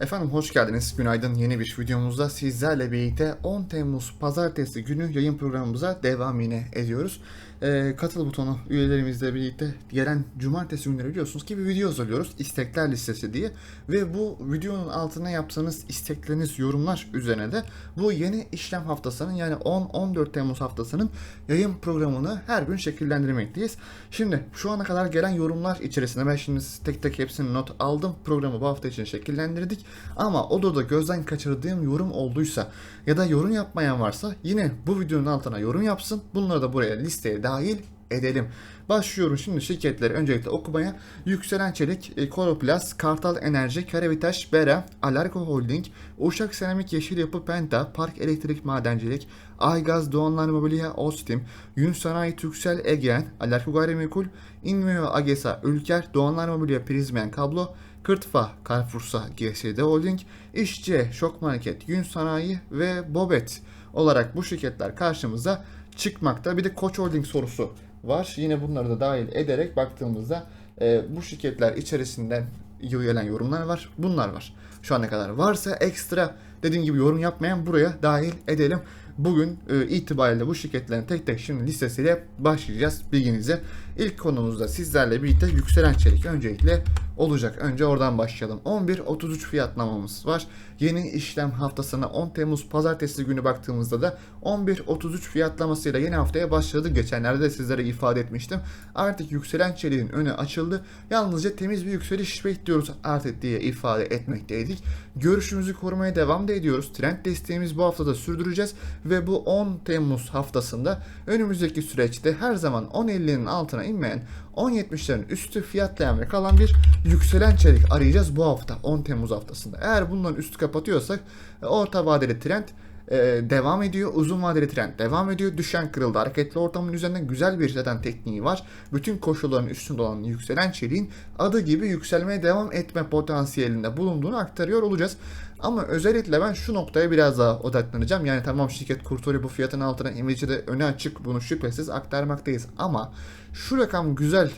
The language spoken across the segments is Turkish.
Efendim hoş geldiniz. Günaydın. Yeni bir videomuzda sizlerle birlikte 10 Temmuz Pazartesi günü yayın programımıza devam yine ediyoruz. Ee, katıl butonu üyelerimizle birlikte gelen cumartesi günleri biliyorsunuz ki bir video hazırlıyoruz. istekler listesi diye. Ve bu videonun altına yaptığınız istekleriniz, yorumlar üzerine de bu yeni işlem haftasının yani 10-14 Temmuz haftasının yayın programını her gün şekillendirmekteyiz. Şimdi şu ana kadar gelen yorumlar içerisinde ben şimdi tek tek hepsini not aldım. Programı bu hafta için şekillendirdik. Ama o da gözden kaçırdığım yorum olduysa ya da yorum yapmayan varsa yine bu videonun altına yorum yapsın. Bunları da buraya listeye dahil edelim. Başlıyorum şimdi şirketleri öncelikle okumaya. Yükselen Çelik, e, Koroplast, Kartal Enerji, Karabitaş, Bera, Alarko Holding, Uşak Seramik Yeşil Yapı Penta, Park Elektrik Madencilik, Aygaz Doğanlar Mobilya Ostim, Yün Sanayi Türksel Egen, Alarko Gayrimenkul, Inmeo Agesa Ülker, Doğanlar Mobilya Prizmen Kablo, Kırtfa, Carrefour'sa GSD Holding, İşçi, Şok Market, Yün Sanayi ve Bobet olarak bu şirketler karşımıza çıkmakta. Bir de Koç Holding sorusu var. Yine bunları da dahil ederek baktığımızda e, bu şirketler içerisinden gelen yorumlar var. Bunlar var. Şu ana kadar varsa ekstra dediğim gibi yorum yapmayan buraya dahil edelim. Bugün e, itibariyle bu şirketlerin tek tek şimdi listesiyle başlayacağız bilginize. İlk konumuzda sizlerle birlikte yükselen çelik öncelikle olacak. Önce oradan başlayalım. 11.33 fiyatlamamız var. Yeni işlem haftasına 10 Temmuz pazartesi günü baktığımızda da 11.33 fiyatlamasıyla yeni haftaya başladı. Geçenlerde de sizlere ifade etmiştim. Artık yükselen çeliğin önü açıldı. Yalnızca temiz bir yükseliş bekliyoruz artık diye ifade etmekteydik. Görüşümüzü korumaya devam da ediyoruz. Trend desteğimiz bu haftada sürdüreceğiz ve bu 10 Temmuz haftasında önümüzdeki süreçte her zaman 10.50'nin altına inmeyen 10.70'lerin üstü fiyatlayan ve kalan bir yükselen çelik arayacağız bu hafta 10 Temmuz haftasında. Eğer bunların üstü kapatıyorsak e, orta vadeli trend e, devam ediyor. Uzun vadeli trend devam ediyor. Düşen kırıldı. Hareketli ortamın üzerinde güzel bir zaten tekniği var. Bütün koşulların üstünde olan yükselen çeliğin adı gibi yükselmeye devam etme potansiyelinde bulunduğunu aktarıyor olacağız. Ama özellikle ben şu noktaya biraz daha odaklanacağım. Yani tamam şirket kurtarıyor bu fiyatın altına imajı de öne açık bunu şüphesiz aktarmaktayız. Ama şu rakam güzel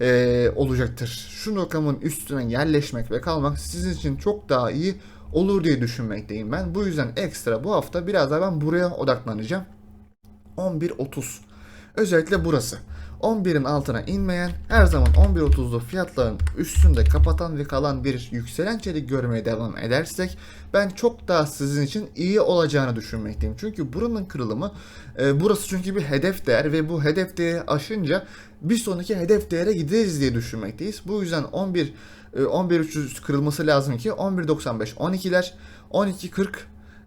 e, olacaktır. Şu rakamın üstüne yerleşmek ve kalmak sizin için çok daha iyi olur diye düşünmekteyim ben. Bu yüzden ekstra bu hafta biraz daha ben buraya odaklanacağım. 11.30. Özellikle burası. 11'in altına inmeyen, her zaman 11.30'lu fiyatların üstünde kapatan ve kalan bir yükselen çelik görmeye devam edersek ben çok daha sizin için iyi olacağını düşünmekteyim. Çünkü buranın kırılımı e, burası çünkü bir hedef değer ve bu hedef değeri aşınca bir sonraki hedef değere gideriz diye düşünmekteyiz. Bu yüzden 11 e, 11.300 kırılması lazım ki 11.95 12'ler 12.40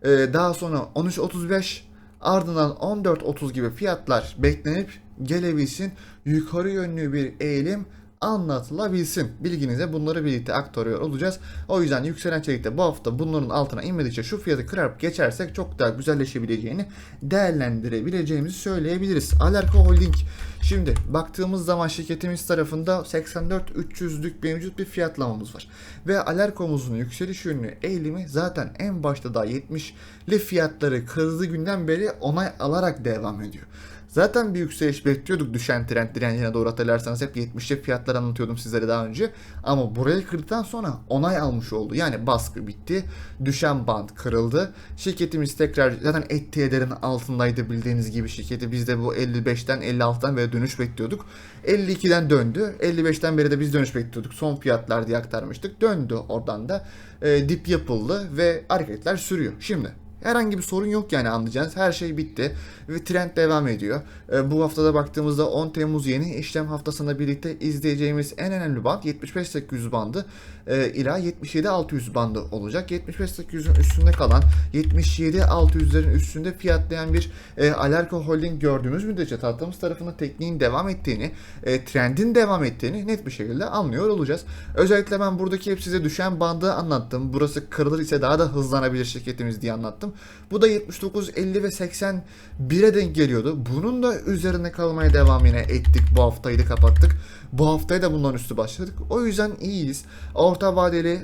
e, daha sonra 13.35 ardından 14.30 gibi fiyatlar beklenip gelebilsin. Yukarı yönlü bir eğilim anlatılabilsin. Bilginize bunları birlikte aktarıyor olacağız. O yüzden yükselen çelikte bu hafta bunların altına inmedikçe şu fiyatı kırarıp geçersek çok daha güzelleşebileceğini değerlendirebileceğimizi söyleyebiliriz. Alarko Holding Şimdi baktığımız zaman şirketimiz tarafında 84-300'lük mevcut bir fiyatlamamız var. Ve Alarko'muzun yükseliş yönlü eğilimi zaten en başta da 70'li fiyatları kırdığı günden beri onay alarak devam ediyor. Zaten bir yükseliş bekliyorduk düşen trend direncine doğru hatırlarsanız hep 70'li fiyatlar anlatıyordum sizlere daha önce. Ama burayı kırdıktan sonra onay almış oldu. Yani baskı bitti. Düşen band kırıldı. Şirketimiz tekrar zaten ettiğelerin altındaydı bildiğiniz gibi şirketi. Biz de bu 55'ten 56'dan beri dönüş bekliyorduk. 52'den döndü. 55'ten beri de biz dönüş bekliyorduk. Son fiyatlar diye aktarmıştık. Döndü oradan da. E, dip yapıldı ve hareketler sürüyor. Şimdi Herhangi bir sorun yok yani anlayacağınız. Her şey bitti ve trend devam ediyor. E, bu haftada baktığımızda 10 Temmuz yeni işlem haftasında birlikte izleyeceğimiz en önemli band 75-800 bandı e, ila 77-600 bandı olacak. 75-800'ün üstünde kalan 77-600'lerin üstünde fiyatlayan bir e, Alarko Holding gördüğümüz müddetçe tahtamız tarafında tekniğin devam ettiğini, e, trendin devam ettiğini net bir şekilde anlıyor olacağız. Özellikle ben buradaki hep size düşen bandı anlattım. Burası kırılır ise daha da hızlanabilir şirketimiz diye anlattım. Bu da 79, 50 ve 81'e denk geliyordu. Bunun da üzerine kalmaya devam yine ettik. Bu haftayı da kapattık. Bu haftaya da bundan üstü başladık. O yüzden iyiyiz. Orta vadeli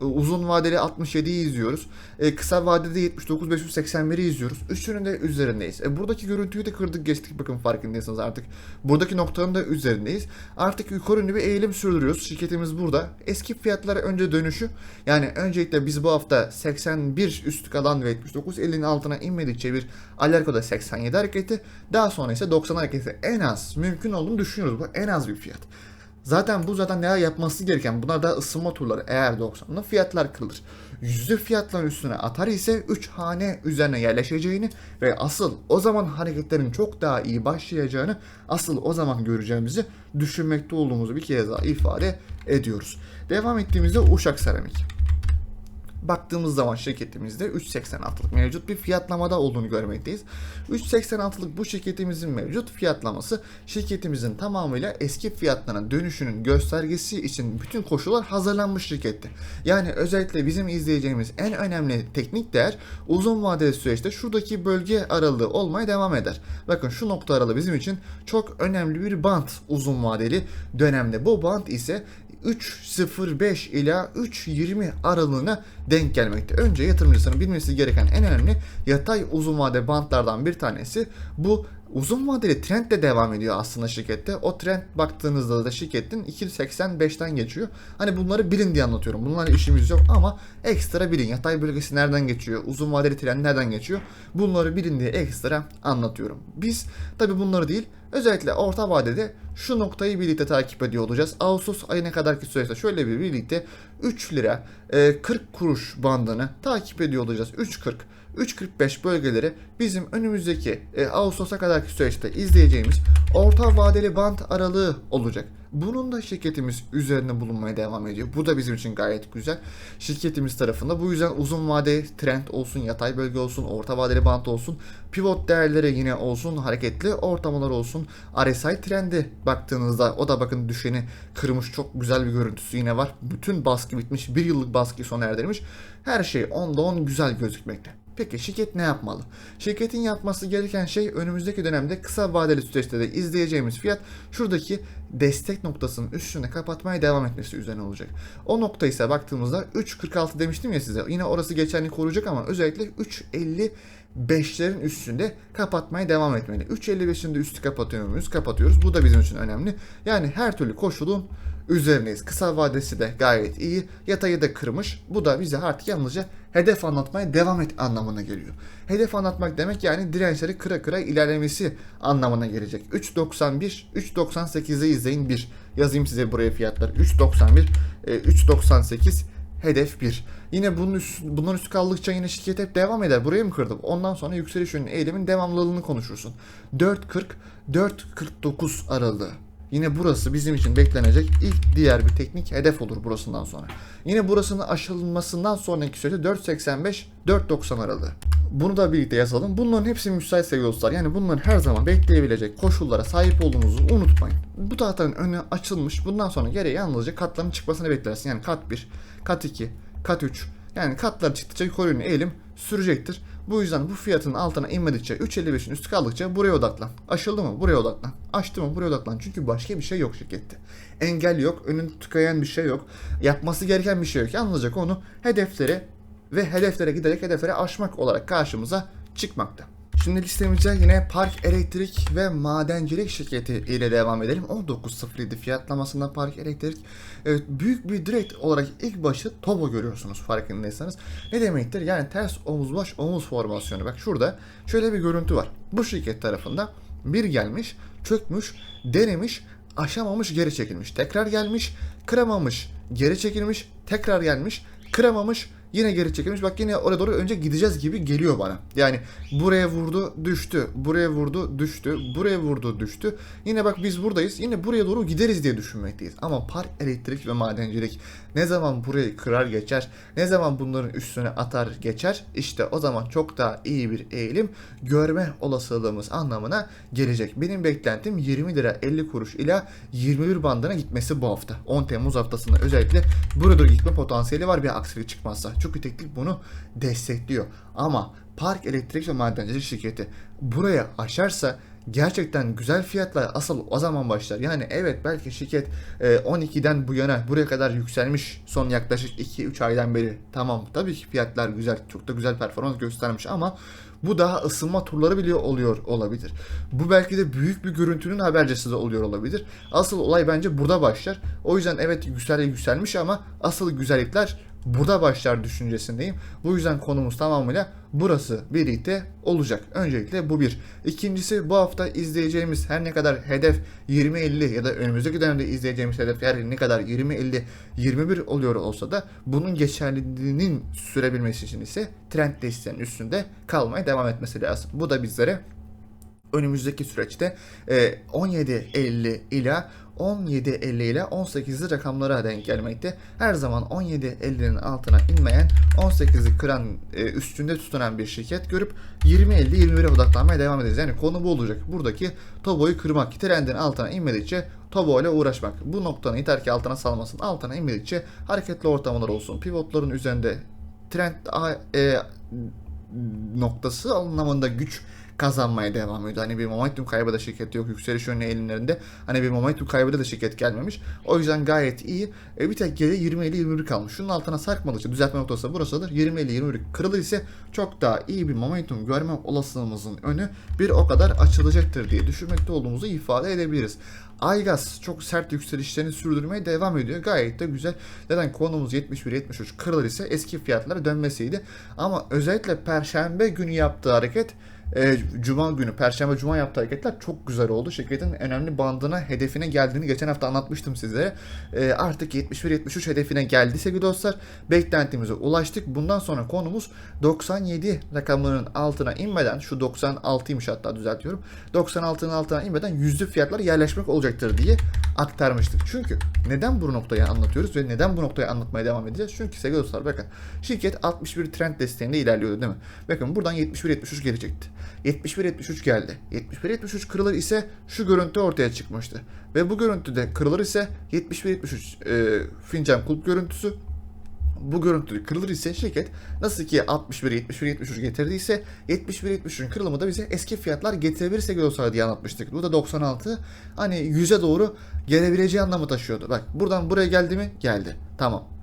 Uzun vadeli 67'yi izliyoruz. E, kısa vadede 79 581'i izliyoruz. Üçünün de üzerindeyiz. E, buradaki görüntüyü de kırdık geçtik bakın farkındaysanız artık. Buradaki noktanın da üzerindeyiz. Artık yukarı yönlü bir eğilim sürdürüyoruz. Şirketimiz burada. Eski fiyatlara önce dönüşü. Yani öncelikle biz bu hafta 81 üstü kalan ve 79 50'nin altına inmedikçe bir Alerko'da 87 hareketi. Daha sonra ise 90 hareketi en az mümkün olduğunu düşünüyoruz. Bu en az bir fiyat. Zaten bu zaten neler yapması gereken bunlar da ısınma turları eğer 90'da fiyatlar kırılır. Yüzde fiyatların üstüne atar ise 3 hane üzerine yerleşeceğini ve asıl o zaman hareketlerin çok daha iyi başlayacağını asıl o zaman göreceğimizi düşünmekte olduğumuzu bir kez daha ifade ediyoruz. Devam ettiğimizde Uşak Seramik. Baktığımız zaman şirketimizde 3.86'lık mevcut bir fiyatlamada olduğunu görmekteyiz. 3.86'lık bu şirketimizin mevcut fiyatlaması şirketimizin tamamıyla eski fiyatlarına dönüşünün göstergesi için bütün koşullar hazırlanmış şirkette. Yani özellikle bizim izleyeceğimiz en önemli teknik değer uzun vadeli süreçte şuradaki bölge aralığı olmaya devam eder. Bakın şu nokta aralığı bizim için çok önemli bir bant uzun vadeli dönemde. Bu bant ise 3.05 ila 3.20 aralığına denk gelmekte. Önce yatırımcısının bilmesi gereken en önemli yatay uzun vade bantlardan bir tanesi bu uzun vadeli trend de devam ediyor aslında şirkette. O trend baktığınızda da şirketin 2.85'ten geçiyor. Hani bunları bilin diye anlatıyorum. Bunlarla işimiz yok ama ekstra bilin. Yatay bölgesi nereden geçiyor? Uzun vadeli trend nereden geçiyor? Bunları bilin diye ekstra anlatıyorum. Biz tabi bunları değil özellikle orta vadede şu noktayı birlikte takip ediyor olacağız. Ağustos ayına kadarki süreçte şöyle bir birlikte 3 lira e, 40 kuruş bandını takip ediyor olacağız. 3.40 3.45 bölgeleri bizim önümüzdeki e, Ağustos'a kadarki süreçte izleyeceğimiz orta vadeli band aralığı olacak. Bunun da şirketimiz üzerinde bulunmaya devam ediyor. Bu da bizim için gayet güzel. Şirketimiz tarafında bu yüzden uzun vade trend olsun, yatay bölge olsun, orta vadeli band olsun, pivot değerleri yine olsun, hareketli ortamalar olsun. RSI trendi baktığınızda o da bakın düşeni kırmış çok güzel bir görüntüsü yine var. Bütün baskı bitmiş, bir yıllık baskı sona erdirmiş. Her şey onda 10 güzel gözükmekte. Peki şirket ne yapmalı? Şirketin yapması gereken şey önümüzdeki dönemde kısa vadeli süreçte de izleyeceğimiz fiyat şuradaki destek noktasının üstüne kapatmaya devam etmesi üzerine olacak. O nokta ise baktığımızda 3.46 demiştim ya size. Yine orası geçerli koruyacak ama özellikle 3.50 5'lerin üstünde kapatmaya devam etmeli. 3.55'in de üstü kapatıyor muyuz? Kapatıyoruz. Bu da bizim için önemli. Yani her türlü koşulun üzerindeyiz. Kısa vadesi de gayet iyi. Yatayı da kırmış. Bu da bize artık yalnızca hedef anlatmaya devam et anlamına geliyor. Hedef anlatmak demek yani dirençleri kıra kıra ilerlemesi anlamına gelecek. 3.91, 3.98'de izleyin 1. Yazayım size buraya fiyatlar. 3.91, 3.98 hedef 1. Yine bunun üst, bundan üstü kaldıkça yine şirket hep devam eder. Buraya mı kırdım? Ondan sonra yükseliş yönünün eğilimin devamlılığını konuşursun. 4.40, 4.49 aralığı. Yine burası bizim için beklenecek ilk diğer bir teknik hedef olur burasından sonra. Yine burasının aşılmasından sonraki sürede 4.85, 4.90 aralığı. Bunu da birlikte yazalım. Bunların hepsi müsait seviye dostlar. Yani bunların her zaman bekleyebilecek koşullara sahip olduğunuzu unutmayın. Bu tahtanın önü açılmış. Bundan sonra geriye yalnızca katların çıkmasını beklersin. Yani kat 1, kat 2, kat 3. Yani katlar çıktıkça yukarı yönlü eğilim sürecektir. Bu yüzden bu fiyatın altına inmedikçe 3.55'in üstü kaldıkça buraya odaklan. Aşıldı mı? Buraya odaklan. Açtı mı? Buraya odaklan. Çünkü başka bir şey yok şirkette. Engel yok. Önün tıkayan bir şey yok. Yapması gereken bir şey yok. Yalnızca onu hedeflere ve hedeflere giderek hedeflere aşmak olarak karşımıza çıkmakta. Şimdi listemize yine Park Elektrik ve Madencilik şirketi ile devam edelim. 19.07 fiyatlamasında Park Elektrik evet, büyük bir direkt olarak ilk başı Tobo görüyorsunuz farkındaysanız. Ne demektir? Yani ters omuz baş omuz formasyonu. Bak şurada şöyle bir görüntü var. Bu şirket tarafında bir gelmiş, çökmüş, denemiş, aşamamış, geri çekilmiş. Tekrar gelmiş, kıramamış, geri çekilmiş, tekrar gelmiş, kıramamış, Yine geri çekilmiş. Bak yine oraya doğru önce gideceğiz gibi geliyor bana. Yani buraya vurdu düştü. Buraya vurdu düştü. Buraya vurdu düştü. Yine bak biz buradayız. Yine buraya doğru gideriz diye düşünmekteyiz. Ama park elektrik ve madencilik ne zaman burayı kırar geçer, ne zaman bunların üstüne atar geçer, işte o zaman çok daha iyi bir eğilim görme olasılığımız anlamına gelecek. Benim beklentim 20 lira 50 kuruş ila 21 bandına gitmesi bu hafta. 10 Temmuz haftasında özellikle burada gitme potansiyeli var bir aksilik çıkmazsa. Çünkü teknik bunu destekliyor. Ama Park Elektrik ve Madencilik Şirketi buraya aşarsa gerçekten güzel fiyatlar asıl o zaman başlar. Yani evet belki şirket e, 12'den bu yana buraya kadar yükselmiş son yaklaşık 2-3 aydan beri. Tamam tabii ki fiyatlar güzel çok da güzel performans göstermiş ama bu daha ısınma turları bile oluyor olabilir. Bu belki de büyük bir görüntünün habercisi de oluyor olabilir. Asıl olay bence burada başlar. O yüzden evet yüksel yükselmiş ama asıl güzellikler burada başlar düşüncesindeyim. Bu yüzden konumuz tamamıyla burası birlikte olacak. Öncelikle bu bir. İkincisi bu hafta izleyeceğimiz her ne kadar hedef 20-50 ya da önümüzdeki dönemde izleyeceğimiz hedef her ne kadar 20-50-21 oluyor olsa da bunun geçerliliğinin sürebilmesi için ise trend desteğinin üstünde kalmaya devam etmesi lazım. Bu da bizlere önümüzdeki süreçte e, 17.50 ila 17.50 ile 18'li rakamlara denk gelmekte. Her zaman 17.50'nin altına inmeyen 18'i kıran e, üstünde tutunan bir şirket görüp 20.50-21'e odaklanmaya devam edeceğiz. Yani konu bu olacak. Buradaki Tobo'yu kırmak, trendin altına inmedikçe Tobo ile uğraşmak. Bu noktanın yeter ki altına salmasın. Altına inmedikçe hareketli ortamlar olsun. Pivotların üzerinde trend e, noktası anlamında güç kazanmaya devam ediyor. Hani bir momentum kaybı da şirket yok. Yükseliş yönlü eğilimlerinde hani bir momentum kaybı da şirket gelmemiş. O yüzden gayet iyi. E, bir tek geri 20 50 21 kalmış. Şunun altına sarkmadıkça düzeltme noktası burasıdır. 20 50 21 kırılır ise çok daha iyi bir momentum görme olasılığımızın önü bir o kadar açılacaktır diye düşünmekte olduğumuzu ifade edebiliriz. Aygaz çok sert yükselişlerini sürdürmeye devam ediyor. Gayet de güzel. Zaten konumuz 71-73 kırılır ise eski fiyatlara dönmesiydi. Ama özellikle perşembe günü yaptığı hareket e, Cuma günü, Perşembe Cuma yaptığı hareketler çok güzel oldu. Şirketin önemli bandına, hedefine geldiğini geçen hafta anlatmıştım size. E, artık 71-73 hedefine geldi sevgili dostlar. Beklentimize ulaştık. Bundan sonra konumuz 97 rakamlarının altına inmeden, şu 96'ymış hatta düzeltiyorum. 96'nın altına inmeden yüzlü fiyatlar yerleşmek olacaktır diye aktarmıştık. Çünkü neden bu noktayı anlatıyoruz ve neden bu noktayı anlatmaya devam edeceğiz? Çünkü sevgili dostlar bakın şirket 61 trend desteğinde ilerliyordu değil mi? Bakın buradan 71-73 geri çekti. 71-73 geldi. 71-73 kırılır ise şu görüntü ortaya çıkmıştı. Ve bu görüntüde kırılır ise 71-73 e, fincan kulp görüntüsü bu görüntü kırılır ise şirket nasıl ki 61 71 73 getirdiyse 71 73'ün kırılımı da bize eski fiyatlar getirebilirse görsel diye anlatmıştık. Bu da 96 hani 100'e doğru gelebileceği anlamı taşıyordu. Bak buradan buraya geldi mi? Geldi. Tamam.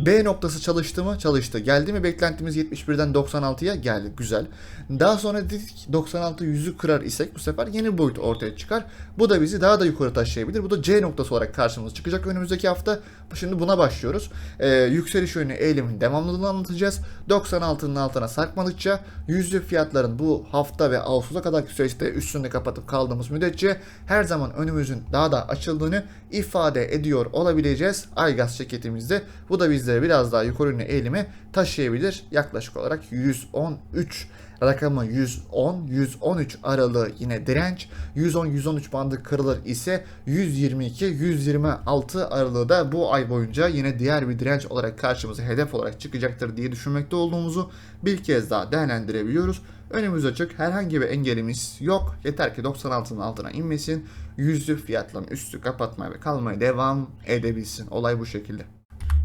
B noktası çalıştı mı? Çalıştı. Geldi mi beklentimiz 71'den 96'ya? Geldi. Güzel. Daha sonra dedik 96 yüzü kırar isek bu sefer yeni bir boyut ortaya çıkar. Bu da bizi daha da yukarı taşıyabilir. Bu da C noktası olarak karşımıza çıkacak önümüzdeki hafta. Şimdi buna başlıyoruz. Ee, yükseliş yönlü eğilimin devamlılığını anlatacağız. 96'nın altına sarkmadıkça yüzlü fiyatların bu hafta ve Ağustos'a kadar süreçte üstünde kapatıp kaldığımız müddetçe her zaman önümüzün daha da açıldığını ifade ediyor olabileceğiz. Aygaz şirketimizde. Bu da bizleri biraz daha yukarı yönlü eğilime taşıyabilir. Yaklaşık olarak 113 rakamı 110-113 aralığı yine direnç. 110-113 bandı kırılır ise 122-126 aralığı da bu ay boyunca yine diğer bir direnç olarak karşımıza hedef olarak çıkacaktır diye düşünmekte olduğumuzu bir kez daha değerlendirebiliyoruz. Önümüz açık. Herhangi bir engelimiz yok. Yeter ki 96'nın altına inmesin. Yüzlü fiyatların üstü kapatmaya ve kalmaya devam edebilsin. Olay bu şekilde.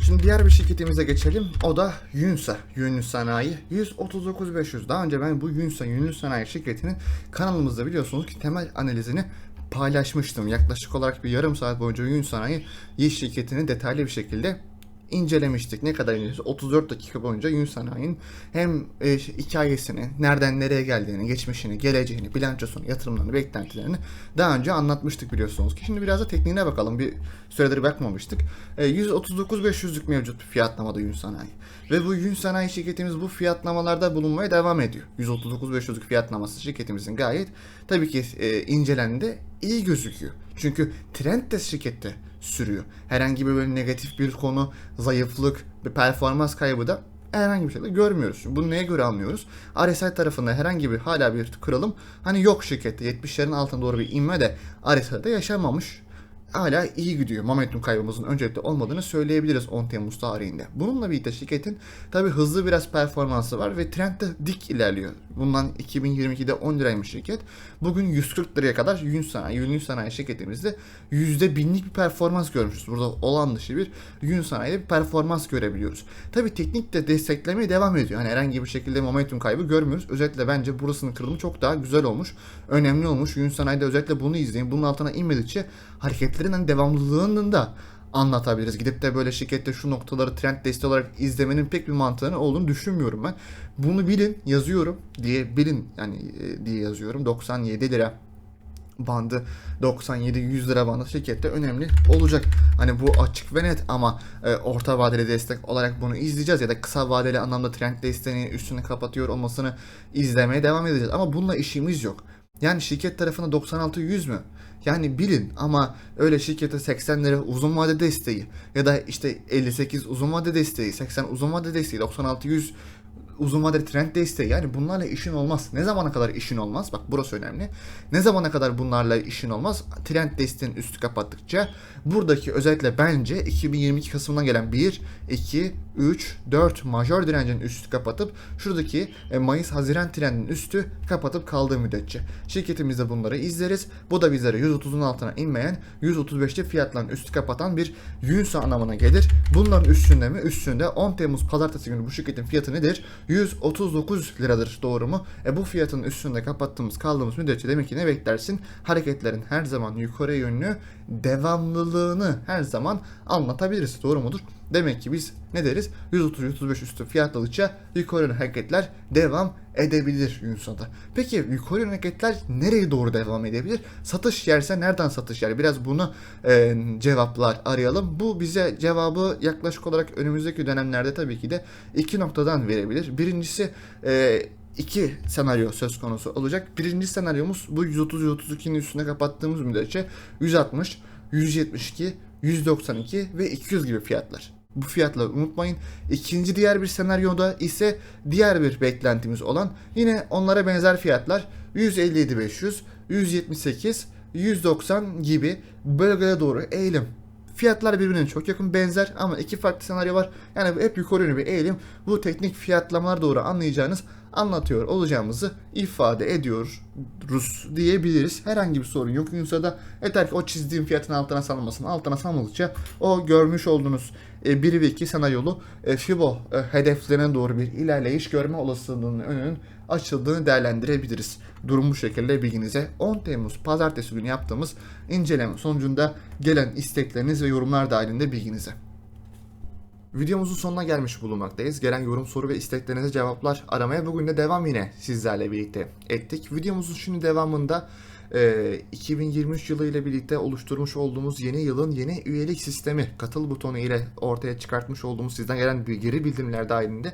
Şimdi diğer bir şirketimize geçelim. O da Yunsa. Yunus Sanayi 139.500. Daha önce ben bu Yunsa Yunus Sanayi şirketinin kanalımızda biliyorsunuz ki temel analizini paylaşmıştım. Yaklaşık olarak bir yarım saat boyunca Yunus Sanayi şirketini detaylı bir şekilde incelemiştik. Ne kadar incelemiştik? 34 dakika boyunca Yun Sanayi'nin hem e, hikayesini, nereden nereye geldiğini, geçmişini, geleceğini, bilançosunu, yatırımlarını, beklentilerini daha önce anlatmıştık biliyorsunuz ki. Şimdi biraz da tekniğine bakalım. Bir süredir bakmamıştık. E, 139.500'lük mevcut bir fiyatlamada Yun Sanayi. Ve bu Yun Sanayi şirketimiz bu fiyatlamalarda bulunmaya devam ediyor. 139.500'lük fiyatlaması şirketimizin gayet tabii ki e, incelendi iyi gözüküyor. Çünkü trend de şirkette sürüyor. Herhangi bir böyle negatif bir konu, zayıflık, bir performans kaybı da herhangi bir şekilde görmüyoruz. Bunu neye göre anlıyoruz? RSI tarafında herhangi bir hala bir kırılım hani yok şirkette 70'lerin altına doğru bir inme de RSI'de yaşanmamış hala iyi gidiyor. Momentum kaybımızın öncelikle olmadığını söyleyebiliriz 10 Temmuz tarihinde. Bununla birlikte şirketin tabi hızlı biraz performansı var ve trend de dik ilerliyor. Bundan 2022'de 10 liraymış şirket. Bugün 140 liraya kadar yün sanayi, yün sanayi şirketimizde %1000'lik bir performans görmüşüz. Burada olan dışı bir yün sanayide bir performans görebiliyoruz. Tabi teknik de desteklemeye devam ediyor. Hani herhangi bir şekilde momentum kaybı görmüyoruz. Özellikle bence burasının kırılımı çok daha güzel olmuş. Önemli olmuş. Yün sanayide özellikle bunu izleyin. Bunun altına inmedikçe hareketlerin hani devamlılığının da anlatabiliriz. Gidip de böyle şirkette şu noktaları trend desteği olarak izlemenin pek bir mantığını olduğunu düşünmüyorum ben. Bunu bilin yazıyorum diye bilin yani e, diye yazıyorum. 97 lira bandı 97-100 lira bandı şirkette önemli olacak. Hani bu açık ve net ama e, orta vadeli destek olarak bunu izleyeceğiz ya da kısa vadeli anlamda trend desteğini üstünü kapatıyor olmasını izlemeye devam edeceğiz. Ama bununla işimiz yok. Yani şirket tarafına 96-100 mü? Yani bilin ama öyle şirkete 80 lira uzun vade desteği ya da işte 58 uzun vade desteği, 80 uzun vade desteği, 96-100 uzun vadeli trend desteği yani bunlarla işin olmaz. Ne zamana kadar işin olmaz? Bak burası önemli. Ne zamana kadar bunlarla işin olmaz? Trend desteğinin üstü kapattıkça buradaki özellikle bence 2022 Kasım'dan gelen 1, 2, 3, 4 majör direncin üstü kapatıp şuradaki e, Mayıs-Haziran trendinin üstü kapatıp kaldığı müddetçe. Şirketimizde bunları izleriz. Bu da bizlere 130'un altına inmeyen 135'te fiyatların üstü kapatan bir yünsa anlamına gelir. Bunların üstünde mi? Üstünde 10 Temmuz pazartesi günü bu şirketin fiyatı nedir? 139 liradır doğru mu? E bu fiyatın üstünde kapattığımız kaldığımız müddetçe demek ki ne beklersin? Hareketlerin her zaman yukarı yönlü devamlılığını her zaman anlatabiliriz. Doğru mudur? Demek ki biz ne deriz? 130-135 üstü fiyatladıkça yukarı yönlü hareketler devam edebilir Yunsa'da. Peki yukarı yönlü hareketler nereye doğru devam edebilir? Satış yerse nereden satış yer? Biraz bunu e, cevaplar arayalım. Bu bize cevabı yaklaşık olarak önümüzdeki dönemlerde tabii ki de iki noktadan verebilir. Birincisi e, iki senaryo söz konusu olacak. Birinci senaryomuz bu 130-132'nin üstüne kapattığımız müddetçe 160, 172, 192 ve 200 gibi fiyatlar. Bu fiyatları unutmayın. İkinci diğer bir senaryoda ise diğer bir beklentimiz olan yine onlara benzer fiyatlar 157-500, 178, 190 gibi bölgeye doğru eğilim. Fiyatlar birbirine çok yakın benzer ama iki farklı senaryo var. Yani hep yukarı yönlü bir eğilim. Bu teknik fiyatlamalar doğru anlayacağınız anlatıyor olacağımızı ifade ediyoruz diyebiliriz. Herhangi bir sorun yok Yunsa'da. Yeter ki o çizdiğim fiyatın altına salınmasın. Altına salmadıkça o görmüş olduğunuz 1 ve 2 senaryolu e, FIBO e, hedeflerine doğru bir ilerleyiş görme olasılığının önünün açıldığını değerlendirebiliriz. Durum bu şekilde bilginize 10 Temmuz pazartesi günü yaptığımız inceleme sonucunda gelen istekleriniz ve yorumlar dahilinde bilginize. Videomuzun sonuna gelmiş bulunmaktayız. Gelen yorum, soru ve isteklerinize cevaplar aramaya bugün de devam yine sizlerle birlikte ettik. Videomuzun şimdi devamında e, 2023 yılı ile birlikte oluşturmuş olduğumuz yeni yılın yeni üyelik sistemi katıl butonu ile ortaya çıkartmış olduğumuz sizden gelen geri bildirimler dahilinde